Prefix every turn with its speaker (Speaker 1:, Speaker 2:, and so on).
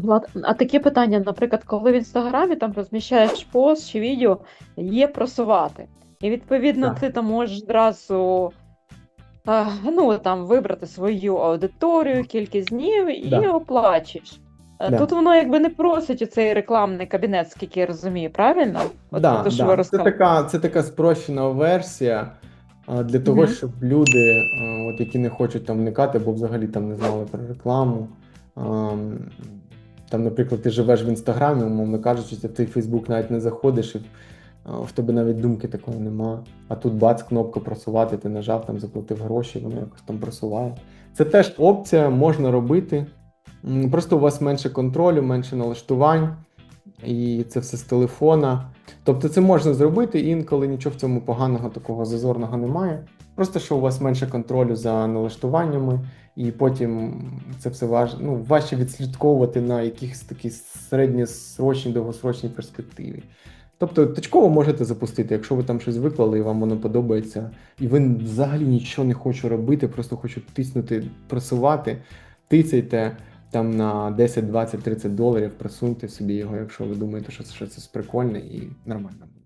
Speaker 1: Влад, а таке питання, наприклад, коли в інстаграмі там розміщаєш пост чи відео, є просувати. І відповідно
Speaker 2: Так.
Speaker 1: ти там можеш одразу а, ну, там, вибрати свою аудиторію, кількість днів і
Speaker 2: Да.
Speaker 1: оплачуєш. Е,
Speaker 2: Да.
Speaker 1: Тут воно якби не просить оцей рекламний кабінет, скільки я розумію, правильно? От
Speaker 2: Да,
Speaker 1: те, що ви.
Speaker 2: Це, така, це така спрощена версія для того,
Speaker 1: Мгм.
Speaker 2: щоб люди, от, які не хочуть там вникати, бо взагалі там не знали про рекламу. Ам, Там, наприклад, ти живеш в інстаграмі, умовно кажучи, ти в той Фейсбук навіть не заходиш, і в тебе навіть думки такої нема. А тут бац, кнопка просувати, ти нажав, там заплатив гроші, воно якось там просуває. Це теж опція, можна робити. Просто у вас менше контролю, менше налаштувань, і це все з телефона. Тобто це можна зробити, інколи нічого в цьому поганого такого зазорного немає. Просто що у вас менше контролю за налаштуваннями, і потім це все важ... ну, важче відслідковувати на якихось такій середньосрочній, довгосрочній перспективі. Тобто точково можете запустити, якщо ви там щось виклали і вам воно подобається, і ви взагалі нічого не хочу робити, просто хочу тиснути, просувати, тицяйте там на 10, 20, 30 доларів, просуньте собі його, якщо ви думаєте, що це щось прикольне і нормально буде.